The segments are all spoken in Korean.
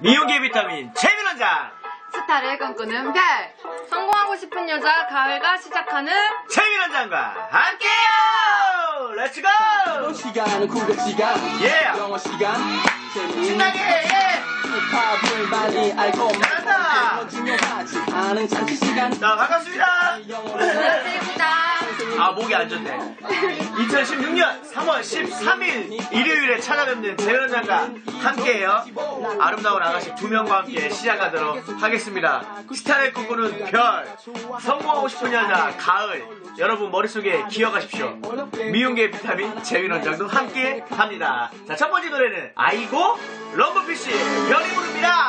미용계 비타민 재민원장. 스타를 꿈꾸는 별. 성공하고 싶은 여자 가을가 시작하는 재민원장과 함께요! 렛츠고 시간은 국어 시간. 예 영어 시간. 신나게 예. 힙합을 많이 알고. 잘한다. 건 중요하지 않은 잔치 시간. 자 반갑습니다. 반갑습니다. 아 목이 안 좋네. 2016년 3월 13일 일요일에 찾아뵙는 재민원장과 함께해요. 아름다운 아가씨 두 명과 함께 시작하도록 하겠습니다. 스타를 꿈꾸는 별 성공하고 싶은 여자 가을. 여러분 머릿속에 기억하십시오. 미용계 비타민 재민원장도 함께 합니다. 자 첫 번째 노래는 아이고 럼버피쉬 별이 부릅니다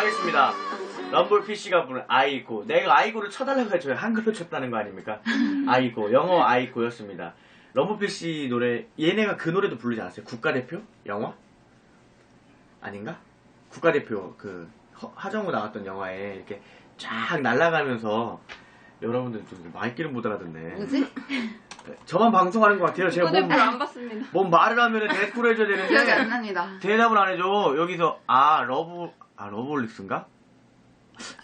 하겠습니다. 럼블피쉬가 부른 아이고. 내가 아이고를 쳐달라고 해줘요. 한글로 쳤다는 거 아닙니까? 아이고. 영어 아이고였습니다. 럼블피쉬 노래, 얘네가 그 노래도 부르지 않았어요? 국가대표? 영화? 아닌가? 국가대표, 그, 허- 하정우 나왔던 영화에 이렇게 쫙 날아가면서 여러분들 좀못 알아듣네. 뭐지? 저만 방송하는 것 같아요. 제가 몸, 그대로 안 봤습니다. 뭔 말을 하면 대꾸를 해줘야 되는데. 기억이 안 납니다 대답을 안 해줘. 여기서 아 러브 아 러브홀릭스인가?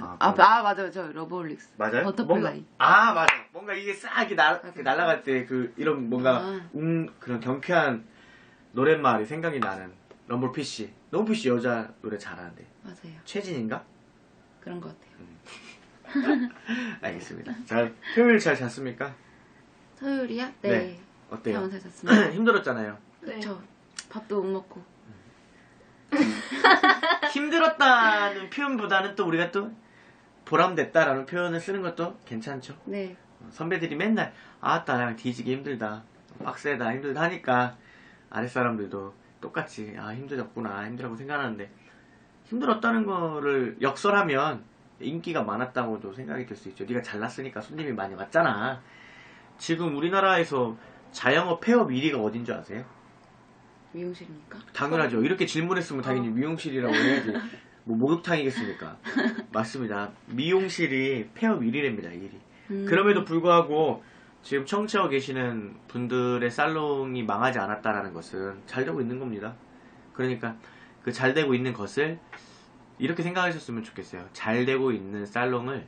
아, 아, 그- 아 맞아요 저 러브홀릭스 맞아요? 버터플라이 뭔가, 아 맞아. 뭔가 이게 싹 이렇게 날, 맞아요. 날아갈 때 그 이런 뭔가 아. 음 그런 경쾌한 노랫말이 생각이 나는 럼블피쉬. 럼블피쉬 여자 노래 잘하는데 맞아요 최진인가? 그런 것 같아요 알겠습니다. 잘 토요일 잘 잤습니까? 토요일이야? 네. 네, 어때요? 잘 잤습니다 힘들었잖아요. 네. 저 밥도 못 먹고 힘들었다는 표현보다는 또 우리가 또 보람됐다라는 표현을 쓰는 것도 괜찮죠. 네 선배들이 맨날 아따 나 뒤지기 힘들다 빡세다 힘들다 하니까 아랫사람들도 똑같이 아 힘들었구나 힘들다고 생각하는데 힘들었다는 거를 역설하면 인기가 많았다고도 생각이 될 수 있죠 네가 잘났으니까 손님이 많이 왔잖아 지금 우리나라에서 자영업 폐업 1위가 어딘 줄 아세요? 미용실입니까? 당연하죠 이렇게 질문했으면 당연히 미용실이라고 해야지 뭐 목욕탕이겠습니까 맞습니다 미용실이 폐업 1위랍니다 1위 음. 그럼에도 불구하고 지금 청취하고 계시는 분들의 살롱이 망하지 않았다라는 것은 잘 되고 있는 겁니다. 그러니까 그 잘 되고 있는 것을 이렇게 생각하셨으면 좋겠어요. 잘 되고 있는 살롱을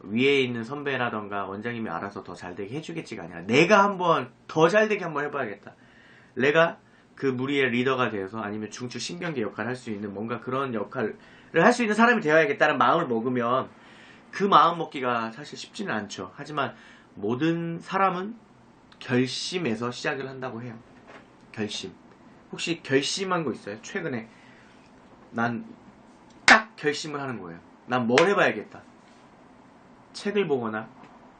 위에 있는 선배라던가 원장님이 알아서 더 잘 되게 해주겠지가 아니라 내가 한번 더 잘 되게 한번 해봐야겠다. 내가 그 무리의 리더가 되어서 아니면 중추 신경계 역할을 할 수 있는 뭔가 그런 역할을 할 수 있는 사람이 되어야겠다는 마음을 먹으면 그 마음 먹기가 사실 쉽지는 않죠. 하지만 모든 사람은 결심에서 시작을 한다고 해요. 결심. 혹시 결심한 거 있어요? 최근에 난 딱 결심을 하는 거예요. 난 뭘 해봐야겠다. 책을 보거나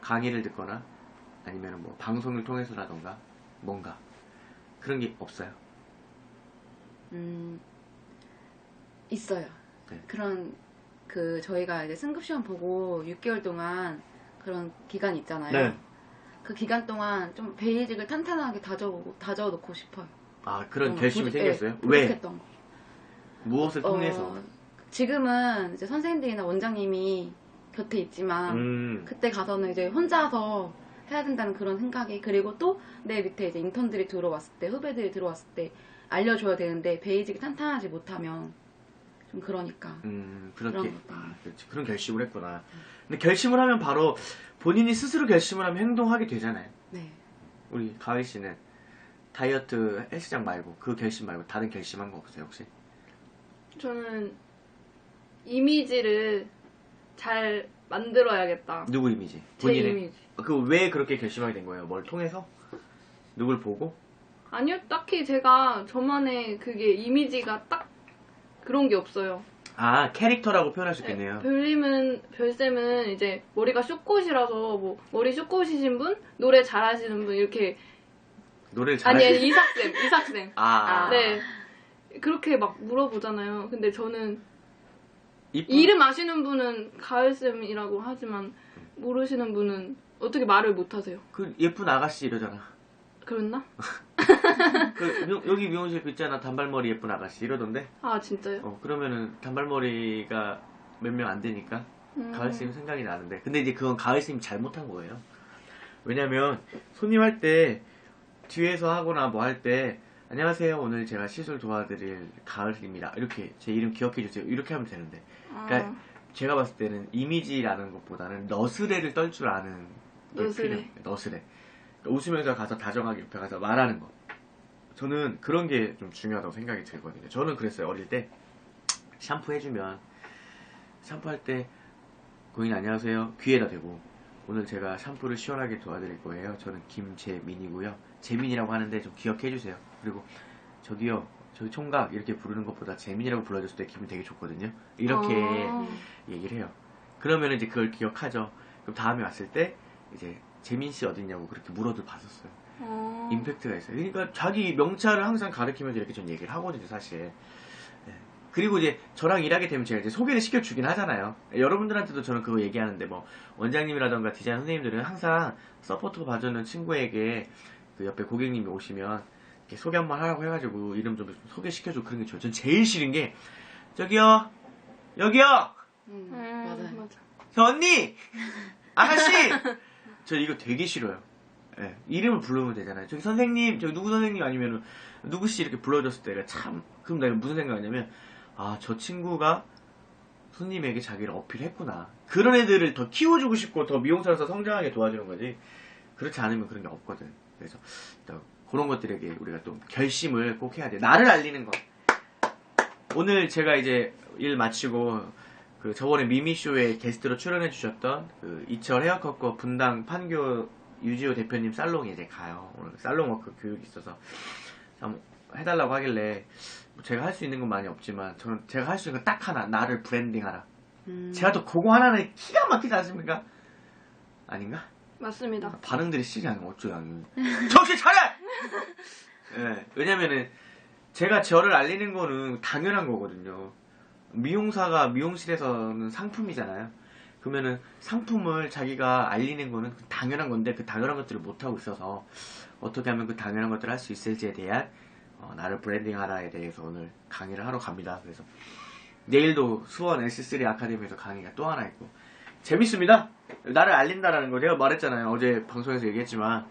강의를 듣거나 아니면 뭐 방송을 통해서라던가 뭔가 그런 게 없어요. 음, 있어요. 네. 그런 그 저희가 이제 승급 시험 보고 6개월 동안 그런 기간 있잖아요. 네. 그 기간 동안 좀 베이직을 탄탄하게 다져보고 다져놓고 싶어요. 아 그런 좀 결심이 부족- 생겼어요? 네, 왜? 거. 무엇을 통해서? 어, 지금은 이제 선생님들이나 원장님이 곁에 있지만 음, 그때 가서는 이제 혼자서 해야 된다는 그런 생각이 그리고 또 내 밑에 이제 인턴들이 들어왔을 때 후배들이 들어왔을 때 알려줘야 되는데 베이직이 탄탄하지 못하면 좀 그러니까 음, 그런 그렇게. 아, 그렇지. 그런 결심을 했구나. 근데 결심을 하면 바로 본인이 스스로 결심을 하면 행동하게 되잖아요. 네 우리 가을 씨는 다이어트 헬스장 말고 그 결심 말고 다른 결심한 거 없어요 혹시? 저는 이미지를 잘 만들어야겠다. 누구 이미지? 제 본인의. 이미지. 그 왜 그렇게 결심하게 된 거예요? 뭘 통해서? 누굴 보고? 아니요, 딱히 제가 저만의 그게 이미지가 딱 그런 게 없어요. 아 캐릭터라고 표현할 수 있겠네요. 별님은, 별쌤은 이제 머리가 쇼컷이라서 뭐, 머리 쇼컷이신 분, 노래 잘하시는 분, 이렇게. 노래를 아니, 잘하시. 아니, 이삭쌤, 이삭쌤. 아, 네. 그렇게 막 물어보잖아요. 근데 저는 이쁜- 이름 아시는 분은 가을쌤이라고 하지만 모르시는 분은 어떻게 말을 못하세요. 그 예쁜 아가씨 이러잖아. 그랬나? 그 미- 여기 미용실 그 있잖아 단발머리 예쁜 아가씨 이러던데. 아 진짜요? 어 그러면은 단발머리가 몇 명 안 되니까 음. 가을 쌤 생각이 나는데 근데 이제 그건 가을 쌤이 잘못한 거예요 왜냐면 손님 할 때 뒤에서 하거나 뭐 할 때 안녕하세요 오늘 제가 시술 도와드릴 가을입니다 이렇게 제 이름 기억해 주세요 이렇게 하면 되는데 그러니까 아, 제가 봤을 때는 이미지라는 것보다는 너스레를 떨 줄 아는 게 너스레. 필요해요. 너스레 그러니까 웃으면서 가서 다정하게 옆에 가서 말하는 거 저는 그런 게 좀 중요하다고 생각이 들거든요. 저는 그랬어요. 어릴 때 샴푸 해주면 샴푸할 때 고객님 안녕하세요. 귀에다 대고 오늘 제가 샴푸를 시원하게 도와드릴 거예요. 저는 김재민이고요. 재민이라고 하는데 좀 기억해 주세요. 그리고 저기요 저기 총각 이렇게 부르는 것보다 재민이라고 불러줬을 때 기분 되게 좋거든요. 이렇게 아. 얘기를 해요. 그러면 이제 그걸 기억하죠. 그럼 다음에 왔을 때 이제 재민 씨 어딨냐고 그렇게 물어도 봤었어요 어. 임팩트가 있어요. 그러니까 자기 명찰을 항상 가르치면서 이렇게 좀 얘기를 하거든요, 사실. 네. 그리고 이제 저랑 일하게 되면 제가 이제 소개를 시켜주긴 하잖아요. 여러분들한테도 저는 그거 얘기하는데 뭐 원장님이라던가 디자인 선생님들은 항상 서포트 봐주는 친구에게 그 옆에 고객님이 오시면 이렇게 소개 한번 하라고 해가지고 이름 좀 소개시켜주고 그런 게 좋아요. 전 제일 싫은 게 저기요, 여기요, 음, 음, 맞아요. 맞아. 저 언니, 아가씨, 저 이거 되게 싫어요. 예, 이름을 부르면 되잖아요. 저기 선생님, 저기 누구 선생님 아니면 누구씨 이렇게 불러줬을 때가 참, 그럼 내가 무슨 생각하냐면, 아, 저 친구가 손님에게 자기를 어필했구나. 그런 애들을 더 키워주고 싶고 더 미용사로서 성장하게 도와주는 거지. 그렇지 않으면 그런 게 없거든. 그래서 또 그런 것들에게 우리가 또 결심을 꼭 해야 돼. 나를 알리는 거. 오늘 제가 이제 일 마치고 그 저번에 미미쇼에 게스트로 출연해 주셨던 그 이철 헤어컷과 분당 판교 유지호 대표님 살롱에 이제 가요. 오늘 살롱 워크 교육이 있어서 참 해달라고 하길래 뭐 제가 할 수 있는 건 많이 없지만 저는 제가 할 수 있는 건 딱 하나 나를 브랜딩하라. 음, 제가 또 그거 하나는 기가 막히지 않습니까? 아닌가? 맞습니다. 반응들이 시리 않으면 어쩌야 정신 차려! 예, 왜냐면은 제가 저를 알리는 거는 당연한 거거든요. 미용사가 미용실에서는 상품이잖아요. 그러면은 상품을 자기가 알리는 거는 당연한 건데 그 당연한 것들을 못하고 있어서 어떻게 하면 그 당연한 것들을 할 수 있을지에 대한 어, 나를 브랜딩 하라에 대해서 오늘 강의를 하러 갑니다. 그래서 내일도 수원 S3 아카데미에서 강의가 또 하나 있고 재밌습니다. 나를 알린다라는 거 제가 말했잖아요. 어제 방송에서 얘기했지만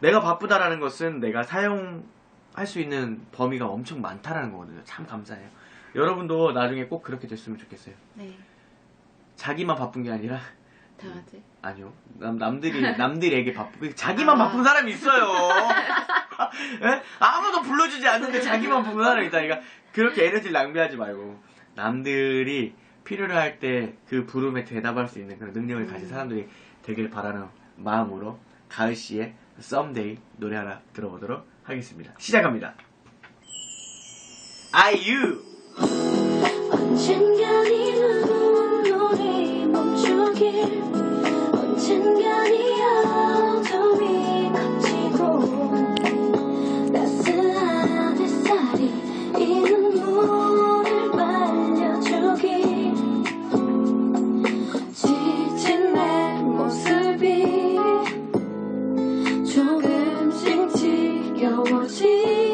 내가 바쁘다라는 것은 내가 사용할 수 있는 범위가 엄청 많다라는 거거든요. 참 감사해요. 여러분도 나중에 꼭 그렇게 됐으면 좋겠어요. 네. 자기만 바쁜 게 아니라 다 같이. 아니요. 남, 남들이, 남들에게 바쁘고, 자기만 아. 바쁜 사람이 있어요. 예? 아무도 불러주지 않는데 자기만 바쁜 사람이 있다니까. 그렇게 에너지를 낭비하지 말고, 남들이 필요로 할 때 그 부름에 대답할 수 있는 그런 능력을 가진 사람들이 되길 바라는 마음으로, 가을 씨의 Someday 노래 하나 들어보도록 하겠습니다. 시작합니다. 아이유! 멈추길 언젠간 이 어둠이 걷히고 따스한 햇살이 이 눈물을 말려주길 지친 내 모습이 조금씩 지겨워지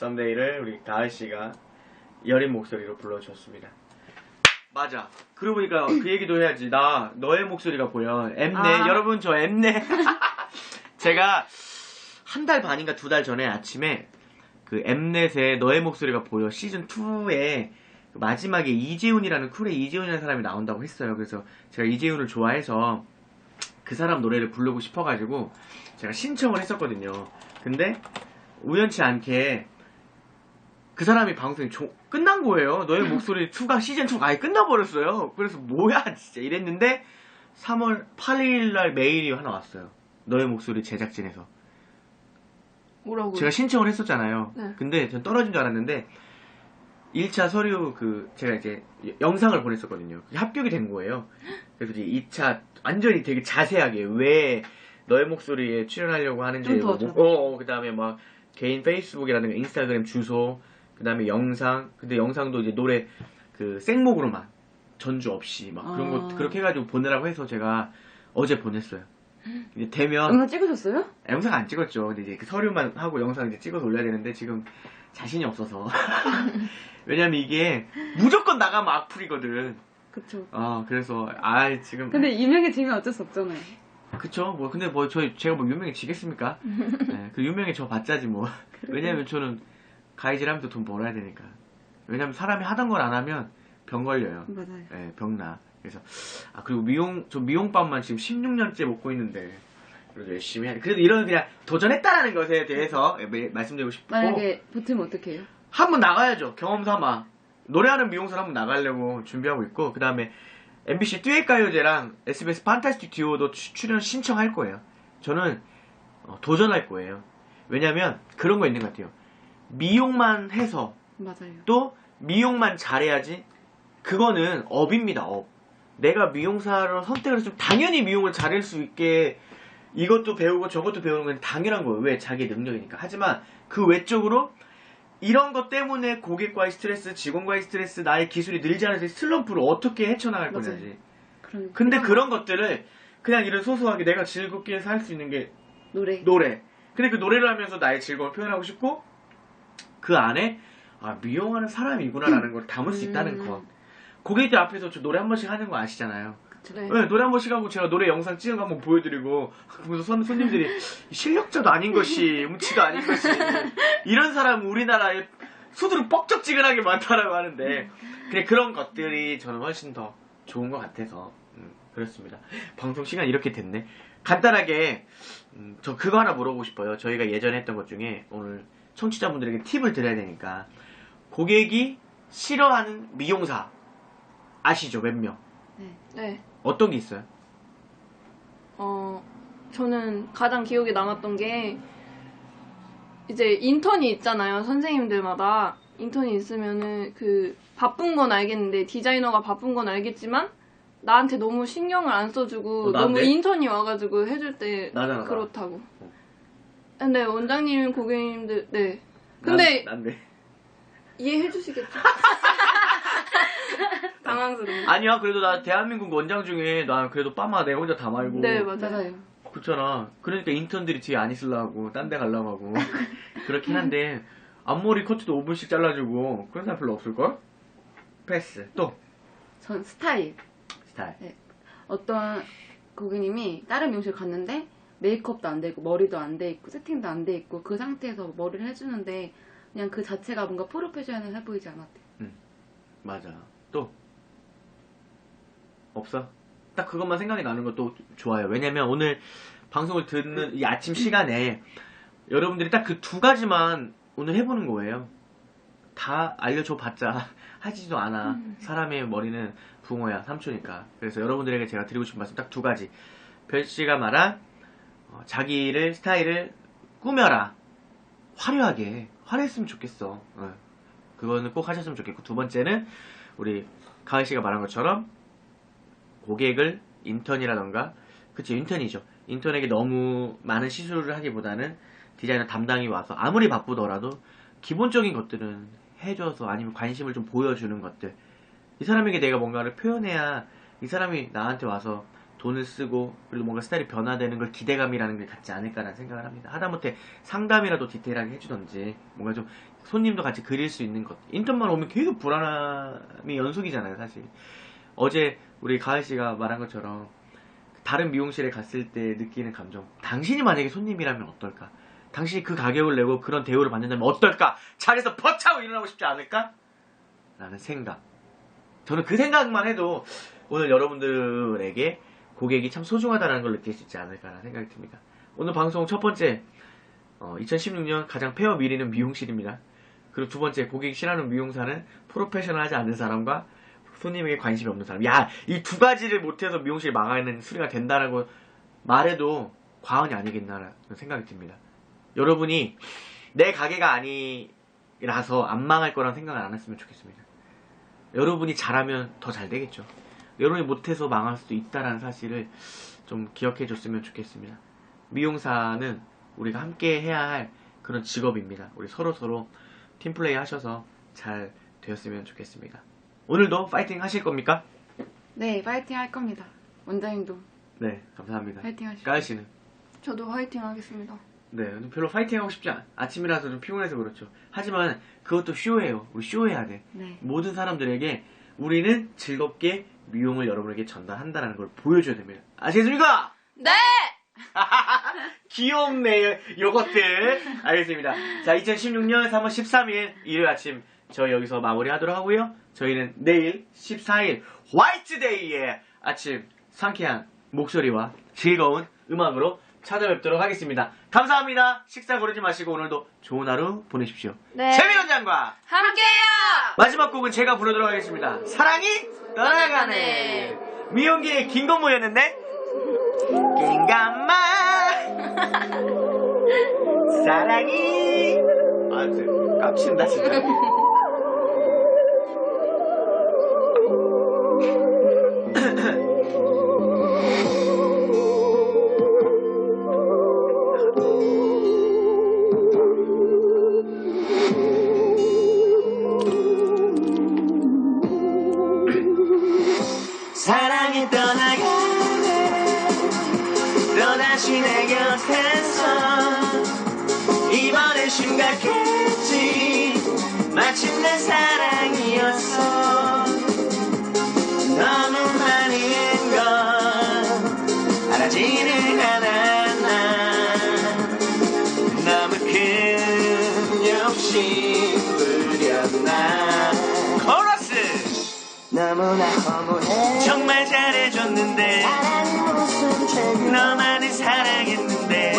썸데이를 우리 가을 씨가 여린 목소리로 불러주셨습니다. 맞아. 그러고 보니까 그 얘기도 해야지. 나 너의 목소리가 보여. 엠네. 아. 여러분 저 엠네. 제가 한 달 반인가 두 달 전에 아침에 그 엠넷의 너의 목소리가 보여 시즌 2에 마지막에 이재훈이라는 쿨의 이재훈이라는 사람이 나온다고 했어요. 그래서 제가 이재훈을 좋아해서 그 사람 노래를 부르고 싶어가지고 제가 신청을 했었거든요. 근데 우연치 않게 그 사람이 방송이 조- 끝난 거예요. 너의 목소리 2가 시즌 2가 아예 끝나버렸어요. 그래서 뭐야 진짜 이랬는데 3월 8일 날 메일이 하나 왔어요. 너의 목소리 제작진에서. 뭐라고? 제가 신청을 했었잖아요. 네. 근데 전 떨어진 줄 알았는데 1차 서류 그 제가 이제 영상을 보냈었거든요. 합격이 된 거예요. 그래서 이제 2차 완전히 되게 자세하게 왜 너의 목소리에 출연하려고 하는지 뭐, 자세히. 어, 그다음에 막 개인 페이스북이라든가 인스타그램 주소 그 다음에 영상 근데 영상도 이제 노래 그 생목으로만 전주 없이 막 그런 거 아. 그렇게 해가지고 보내라고 해서 제가 어제 보냈어요. 이제 되면 영상 찍으셨어요? 영상 안 찍었죠. 근데 이제 그 서류만 하고 영상 이제 찍어서 올려야 되는데 지금 자신이 없어서. 왜냐면 이게 무조건 나가면 악플이거든. 그쵸. 아 그래서 아 지금 근데 유명해지면 어쩔 수 없잖아요. 그쵸 뭐 근데 뭐 저희 제가 뭐 유명해지겠습니까? 네, 그 유명해 저 받자지 뭐. 왜냐면 저는 가이질하면서 돈 벌어야 되니까. 왜냐면 사람이 하던 걸 안 하면 병 걸려요. 맞아요. 예, 병나. 그래서 아 그리고 미용 저 미용밥만 지금 16년째 먹고 있는데 그래도 열심히 해. 그래도 이런 그냥 도전했다라는 것에 대해서 매- 말씀드리고 싶고 만약에 붙으면 어떻게 해요? 한 번 나가야죠 경험 삼아 노래하는 미용사를 한번 나가려고 준비하고 있고 그 다음에 MBC 듀엣 가요제랑 SBS 판타스틱 듀오도 추- 출연 신청할 거예요. 저는 어, 도전할 거예요. 왜냐면 그런 거 있는 것 같아요. 미용만 해서 맞아요. 또 미용만 잘해야지 그거는 업입니다 업 내가 미용사로 선택을 했으면 당연히 미용을 잘할 수 있게 이것도 배우고 저것도 배우는 건 당연한 거예요 왜 자기 능력이니까 하지만 그 외적으로 이런 것 때문에 고객과의 스트레스 직원과의 스트레스 나의 기술이 늘지 않아서 슬럼프를 어떻게 헤쳐나갈 맞아요. 거냐지 그런 근데 그런 것들을 그냥 이런 소소하게 내가 즐겁게 살 수 있는 게 노래. 노래. 근데 그 노래를 하면서 나의 즐거움을 표현하고 싶고 그 안에 아 미용하는 사람이구나라는 걸 담을 수 있다는 음. 것. 고객들 앞에서 저 노래 한 번씩 하는 거 아시잖아요. 네. 네, 노래 한 번씩 하고 제가 노래 영상 찍은 거 한번 보여드리고 그래서 손, 손님들이 실력자도 아닌 것이 음치도 아닌 것이 이런 사람 우리나라에 수두룩 뻑적지근하게 많다라고 하는데 그래 그런 것들이 저는 훨씬 더 좋은 것 같아서 음, 그렇습니다. 방송 시간 이렇게 됐네. 간단하게 음, 저 그거 하나 물어보고 싶어요. 저희가 예전에 했던 것 중에 오늘 청취자분들에게 팁을 드려야 되니까 고객이 싫어하는 미용사 아시죠 몇 명? 네. 어떤 게 있어요? 어, 저는 가장 기억에 남았던 게 이제 인턴이 있잖아요. 선생님들마다 인턴이 있으면은 그 바쁜 건 알겠는데 디자이너가 바쁜 건 알겠지만 나한테 너무 신경을 안 써주고 어, 너무? 인턴이 와가지고 해줄 때 나잖아, 나. 그렇다고. 어. 근데 원장님 고객님들 네. 근데 난, 난데. 이해해 주시겠죠? 당황스러워. 아니야 그래도 나 대한민국 원장 중에 나 그래도 빠마 내가 혼자 다 말고 네 맞아요. 그렇잖아 그러니까 인턴들이 뒤에 안 있으려고 딴 데 가려고 하고 그렇긴 한데 앞머리 커트도 5분씩 잘라주고 그런 사람 별로 없을걸? 패스 또 전 스타일. 스타일 어떤 고객님이 다른 미용실 갔는데 메이크업도 안돼 있고 머리도 안 돼 있고 세팅도 안 돼 있고 그 상태에서 머리를 해주는데 그냥 그 자체가 뭔가 프로페셔널해 보이지 않았대. 맞아. 또? 없어? 딱 그것만 생각이 나는 것도 좋아요. 왜냐면 오늘 방송을 듣는 이 아침 시간에 여러분들이 딱 그 두 가지만 오늘 해보는 거예요. 다 알려줘 봤자 하지도 않아. 사람의 머리는 붕어야 3초니까. 그래서 여러분들에게 제가 드리고 싶은 말씀 딱 두 가지. 별씨가 말한 어, 자기를 스타일을 꾸며라. 화려하게. 화려했으면 좋겠어. 어. 그거는 꼭 하셨으면 좋겠고 두 번째는 우리 가은 씨가 말한 것처럼 고객을 인턴이라던가 그치 인턴이죠. 인턴에게 너무 많은 시술을 하기보다는 디자이너 담당이 와서 아무리 바쁘더라도 기본적인 것들은 해줘서 아니면 관심을 좀 보여주는 것들. 이 사람에게 내가 뭔가를 표현해야 이 사람이 나한테 와서 돈을 쓰고 그리고 뭔가 스타일이 변화되는 걸 기대감이라는 게 같지 않을까라는 생각을 합니다. 하다못해 상담이라도 디테일하게 해주던지 뭔가 좀 손님도 같이 그릴 수 있는 것. 인턴만 오면 계속 불안함이 연속이잖아요, 사실. 어제 우리 가을 씨가 말한 것처럼 다른 미용실에 갔을 때 느끼는 감정. 당신이 만약에 손님이라면 어떨까? 당신이 그 가격을 내고 그런 대우를 받는다면 어떨까? 자리에서 벅차고 일어나고 싶지 않을까? 라는 생각. 저는 그 생각만 해도 오늘 여러분들에게 고객이 참 소중하다는 걸 느낄 수 있지 않을까라는 생각이 듭니다. 오늘 방송 첫 번째, 2016년 가장 폐업 1위는 미용실입니다. 그리고 두 번째 고객이 싫어하는 미용사는 프로페셔널하지 않은 사람과 손님에게 관심이 없는 사람. 야, 이 두 가지를 못해서 미용실 망하는 수리가 된다라고 말해도 과언이 아니겠나라는 생각이 듭니다. 여러분이 내 가게가 아니라서 안 망할 거란 생각을 안 했으면 좋겠습니다. 여러분이 잘하면 더 잘 되겠죠. 여러분이 못해서 망할 수도 있다는 사실을 좀 기억해 줬으면 좋겠습니다. 미용사는 우리가 함께 해야 할 그런 직업입니다. 우리 서로 서로 팀플레이 하셔서 잘 되었으면 좋겠습니다. 오늘도 파이팅 하실 겁니까? 네, 파이팅 할 겁니다. 원장님도 네, 감사합니다. 파이팅 하시고. 까연 씨는? 저도 화이팅 하겠습니다. 네, 별로 파이팅 하고 싶지 않. 아침이라서 좀 피곤해서 그렇죠. 하지만 그것도 쇼예요. 우리 쇼해야 돼. 네. 모든 사람들에게 우리는 즐겁게 미용을 여러분에게 전달한다는 걸 보여줘야 됩니다. 아시겠습니까? 네! 귀엽네, 요것들. 알겠습니다. 자, 2016년 3월 13일 일요일 아침 저희 여기서 마무리하도록 하고요. 저희는 내일 14일 화이트데이의 아침 상쾌한 목소리와 즐거운 음악으로 찾아뵙도록 하겠습니다. 감사합니다. 식사 고르지 마시고 오늘도 좋은 하루 보내십시오. 네. 최민원장과 함께해요! 마지막 곡은 제가 부르도록 하겠습니다. 사랑이 떠나가네. 미용기의 김건모였는데 긴감마 사랑이 아, 진짜 깜친다 진짜. 정말 잘해줬는데 너만을 사랑했는데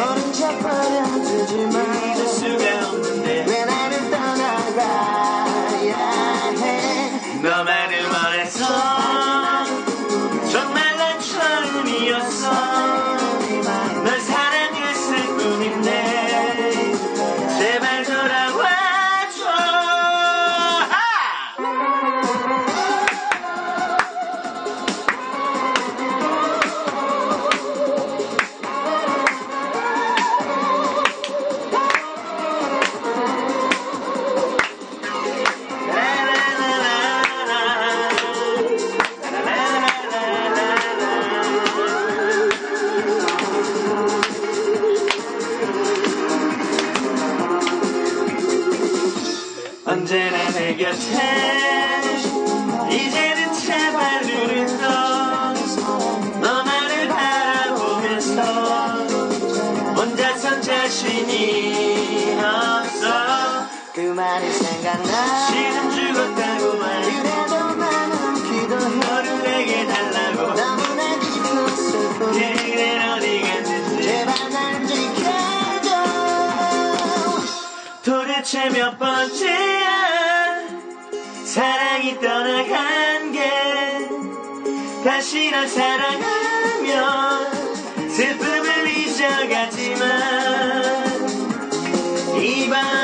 도대체 몇 번째야 사랑이 떠나간 게 다시 널 사랑하면 슬픔을 잊어가지만 이밤